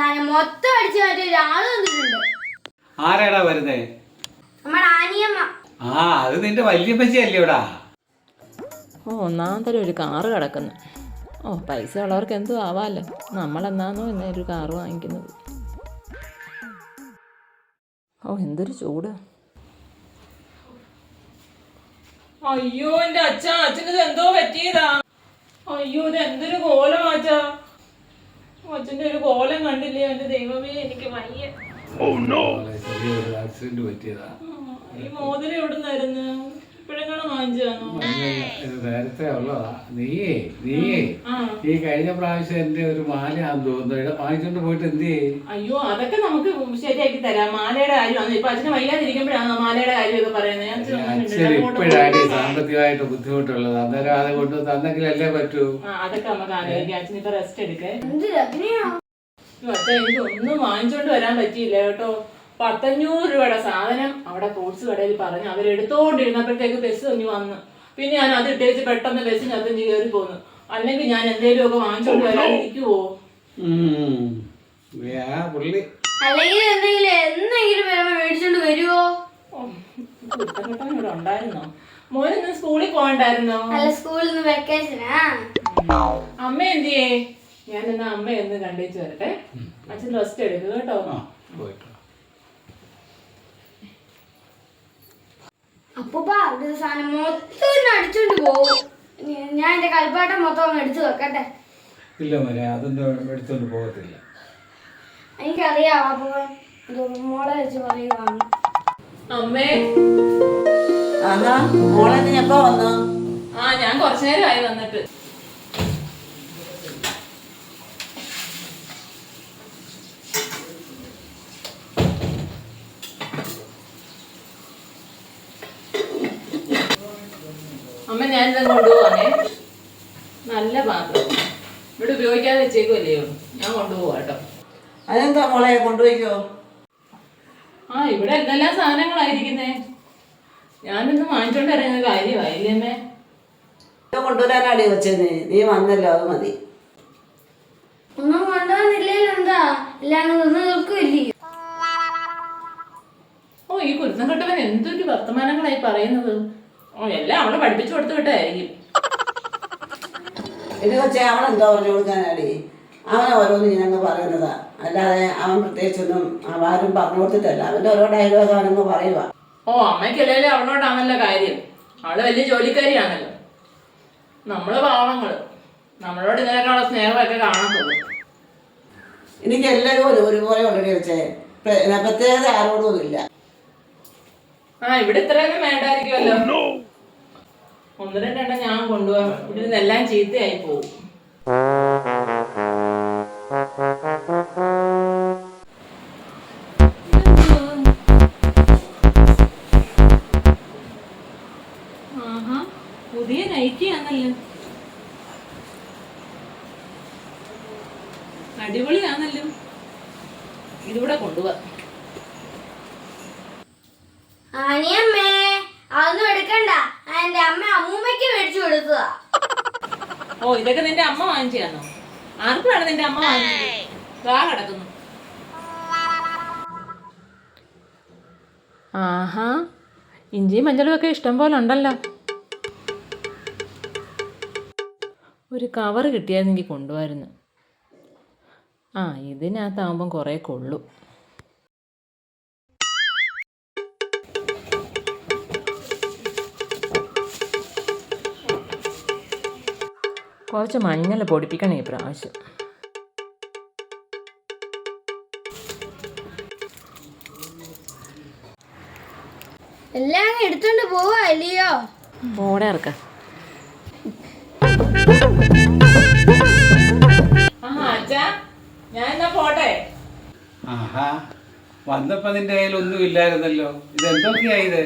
മൊത്തം അടിച്ചു മാറ്റി ഒരാൾ വന്നിട്ടുണ്ട്. ആരാടാ വരുന്നേ? നമ്മുടെ ആനിയമ്മ. ആ അത് നിന്റെ വല്യപ്പച്ചി അല്ലയോടാ ഓ തരം ഒരു കാറ് കിടക്കുന്നു. ഓ പൈസ ഉള്ളവർക്ക് എന്തോ ആവാമല്ലോ നമ്മളെന്നാന്നോ ഇന്നേ ഒരു കാറ് വാങ്ങിക്കുന്നത്? ഓ എന്തൊരു ചൂട്. അയ്യോ എന്റെ അച്ഛൻ അച്ഛന് എന്തോ പറ്റിയതാ. അയ്യോ ഇത് എന്തൊരു കോലം. അച്ഛാ ഒരു കോലം കണ്ടില്ലേ? എന്റെ ദൈവമേ എനിക്ക് വയ്യ. ചെറിയൊരു ആക്സിഡന്റ് പറ്റിയതാ. ഈ മോതിരം എവിടെ നിന്നായിരുന്നു ഇപ്പോഴെങ്ങനെ വാങ്ങിച്ചാണോ ഇത് നേരത്തെ ഉള്ളതാ. നീയേ നീയേ. ആ ഈ കഴിഞ്ഞ പ്രാവശ്യം എന്റെ ഒരു മാലയാന്ന് തോന്നുന്നു. വാങ്ങിച്ചോണ്ട് പോയിട്ട് എന്ത് ചെയ്യും? അയ്യോ അതൊക്കെ നമുക്ക് ശരിയാക്കി തരാം. മാലയുടെ കാര്യമാണ്? ഇപ്പൊ അച്ഛന് വയ്യാതിരിക്കുമ്പോഴാണ് മാലയുടെ കാര്യമൊക്കെ പറയുന്നത്? ഒന്നും ഇപ്പോഴാണ്. സാമ്പത്തികമായിട്ട് ബുദ്ധിമുട്ടുള്ളത്. അന്നേരം അത് കൊണ്ട് തന്നെങ്കിലല്ലേ പറ്റൂ. ആ അതൊക്കെ നമുക്ക് ആലോചിക്കാം. അച്ഛൻ ഇപ്പൊ റെസ്റ്റ് എടുക്കേ. അച്ഛൻ എനിക്ക് ഒന്നും വാങ്ങിച്ചോണ്ട് വരാൻ പറ്റിയില്ല കേട്ടോ. പത്തഞ്ഞൂറ് രൂപയുടെ സാധനം അവിടെ ഫ്രൂട്ട്സ് കടയിൽ പറഞ്ഞു. അവരെടുത്തോണ്ടിരുന്നപ്പോഴത്തേക്ക് ബസ് കുഞ്ഞു വന്ന്. പിന്നെ ഞാൻ അത് ഇട്ടേച്ച് പെട്ടെന്ന് ബസ്സിനകത്ത് കയറി പോന്നു അല്ലെങ്കിൽ ഞാൻ എന്തേലും ഒക്കെ വാങ്ങിച്ചോണ്ട് വരാതിരിക്കുവോ പുള്ളി. അല്ലെങ്കിൽ എന്തെങ്കിലും എന്തെങ്കിലും മേടിച്ചോണ്ട് വരുവോ? ഇവിടെ ഉണ്ടായിരുന്നോ? മോൻ ഇന്ന് സ്കൂളിൽ പോകണ്ടായിരുന്നോ അല്ല സ്കൂളിൽ നിന്ന് വെക്കേഷനാ അമ്മ എന്തിയേ? ഞാൻ എന്നാ അമ്മ എന്ന് കണ്ടേച്ച് വരട്ടെ. അച്ഛൻ റെസ്റ്റ് എടുക്കുക കേട്ടോ. അപ്പൂപ്പ ഒരു സാധനം മൊത്തം അടിച്ചോണ്ട് പോകും. ഞാൻ എന്റെ കളിപ്പാട്ടം മൊത്തം എടുത്തു വെക്കട്ടെ. ഇല്ല മോനെ അതൊന്നും എടുത്തോണ്ട് പോകത്തില്ല. എനിക്കറിയാം ഇത് മോളെ വെച്ച് പറയുവാണ്. അമ്മേ. ആഹാ മോളെ നീ എപ്പോ വന്നു? ആ ഞാൻ കുറച്ചു നേരമായി വന്നിട്ട് അമ്മ ഞാനിത് കൊണ്ടുപോവാണേ നല്ല പാത്രം. ഇവിടെ ഉപയോഗിക്കാതെ വെച്ചേക്കുമല്ലയോ ഞാൻ കൊണ്ടുപോവാ കേട്ടോ. അതെന്താ മോളെ കൊണ്ടുപോയിക്കോ? ആ ഇവിടെ എന്തെല്ലാം സാധനങ്ങളായിരിക്കുന്നേ? ഞാനൊന്ന് വാങ്ങിച്ചോണ്ട് ഇറങ്ങുന്ന കാര്യമായില്ലേ അമ്മേ? ഇത് കൊണ്ടുവരാനാടി വെച്ചത് നീ വന്നല്ലോ അത് മതി. ഒന്നും കൊണ്ടുവന്നില്ലല്ലോ എന്താ? എല്ലാം ഓ ഈ കുരുന്നക്കെട്ടവൻ എന്തൊരു വർത്തമാനങ്ങളായി പറയുന്നത്? ഓ എല്ലാം അവളെ പഠിപ്പിച്ചു കൊടുത്തു വിട്ടായിരിക്കും ഇത് വെച്ചേ അവൻ എന്താ പറഞ്ഞു കൊടുക്കാനാടി? അവനെ ഓരോന്ന് ഞാനങ്ങ് പറയുന്നതാ. അല്ലാതെ അവൻ പ്രത്യേകിച്ചൊന്നും ആരും പറഞ്ഞു കൊടുത്തിട്ടല്ല. അവന്റെ ഓരോ ഡയലോഗ് അവനങ്ങ് പറയുക ഓ അമ്മയ്ക്കല്ലേ അവളോടാണല്ലോ കാര്യം. അവൾ വലിയ ജോലിക്കാരിയാണല്ലോ. നമ്മൾ പാവങ്ങൾ. നമ്മളോട് ഇതിനേക്കാളുള്ള സ്നേഹമൊക്കെ കാണത്തുള്ളൂ എനിക്ക് എല്ലാവരും ഒരു ഒരുപോലെ ഓൾറെഡി വെച്ചേ പ്രത്യേകത ആരോടും ഇല്ല. ആ ഇവിടെ ഇത്രയൊന്നും വേണ്ടായിരിക്കുമല്ലോ. ഒന്ന് രണ്ടെണ്ണം ഞാൻ കൊണ്ടുപോകാം. ഇവിടെ നിന്നെല്ലാം ചീത്തയായി പോകും ആഹാ പുതിയ നൈറ്റി ആണല്ലോ. അടിപൊളിയാണല്ലോ. ഇതിവിടെ കൊണ്ടുപോവാ ആനിയമ്മേ അതൊന്നും എടുക്കണ്ട. എന്റെ അമ്മ അമ്മൂമ്മയ്ക്ക് മേടിച്ചു കൊടുത്തതാ. ഓ ഇതൊക്കെ നിന്റെ അമ്മ വാങ്ങിച്ചതാണോ? ആർക്കാണ് നിന്റെ അമ്മ വാങ്ങിച്ചത്? വാ കിടക്കുന്നു. ആഹാ ഇഞ്ചിയും മഞ്ഞളും ഒക്കെ ഇഷ്ടം പോലെ ഉണ്ടല്ലോ. ഒരു കവർ കിട്ടിയായിരുന്നെങ്കിൽ കൊണ്ടുപോയിരുന്നു ആ ഇതിനകത്താവുമ്പം കുറേ കൊള്ളും. കുറച്ച് മഞ്ഞൾ പൊടിപ്പിക്കണം ഈ പ്രാവശ്യം. എല്ലാം എടുത്തോണ്ട് പോവാ അല്ലയോ? ഓടെ ഇറക്ക. ആഹാ വന്നപ്പോ നിന്റെ കയ്യിൽ ഒന്നും ഇല്ലായിരുന്നല്ലോ. ഇത്?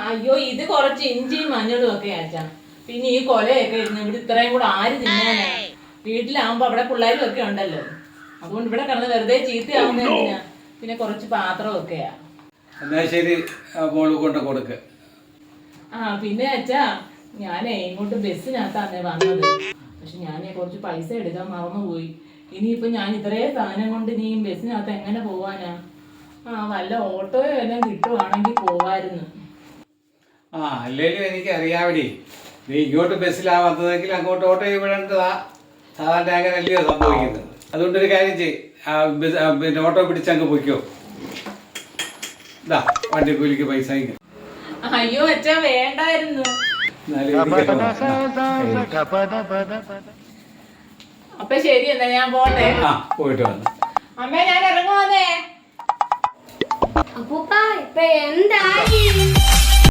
അയ്യോ ഇത് കുറച്ച് ഇഞ്ചിയും മഞ്ഞളും ഒക്കെ അച്ഛാ. പിന്നെ ഈ കൊലയൊക്കെ ഇരുന്ന് ഇവിടെ ഇത്രയും കൂടെ ആര് തിന്നാനാ? വീട്ടിലാവുമ്പോ അവിടെ പിള്ളേരും ഒക്കെ ഉണ്ടല്ലോ. അതുകൊണ്ട് ഇവിടെ കിടന്ന് വെറുതെ ചീത്തയാവുന്ന എന്തിനാ? പിന്നെ കുറച്ച് പാത്രമൊക്കെയാ. എന്നാ ശരി മോൾ കൊണ്ട് കൊടുക്ക്. ആ പിന്നെ അച്ഛാ ഞാനേ ഇങ്ങോട്ട് ബസ്സിനകത്താന്നേ വന്നത്. പക്ഷെ ഞാൻ കുറച്ച് പൈസ എടുക്കാൻ മറന്നുപോയി ഇനിയിപ്പോ ഞാൻ ഇത്രേ സാധനം കൊണ്ട് നീ ബസ്സിനകത്ത് എങ്ങനെ പോവാനാ? ആ വല്ല ഓട്ടോയോ എല്ലാം കിട്ടുവാണെങ്കിൽ പോവായിരുന്നു. ആ അല്ലേലും എനിക്ക് അറിയാവിടി നീ ഇങ്ങോട്ട് ബസ്സിലാ വന്നതെങ്കിൽ അങ്ങോട്ട് ഓട്ടോ വിടേണ്ടതാ. സാധാരണ അങ്ങനെ അല്ലയോ സംഭവിക്കുന്നത്. അതുകൊണ്ടൊരു കാര്യം ചെയ് ആ ബസ്- ആ പിന്നെ ഓട്ടോ പിടിച്ചങ്ങ് പൊയ്ക്കോ. ഇതാ വണ്ടി കൂലിക്ക് പൈസ. അയ്യോ അച്ഛാ വേണ്ടായിരുന്നു. അപ്പൊ ശരി എന്നാ ഞാൻ പോട്ടെ. ആ പോയിട്ട് വന്നു. അമ്മേ ഞാൻ ഇറങ്ങുവാന്നേ. അപ്പൂപ്പ ഇപ്പൊ എന്തായി?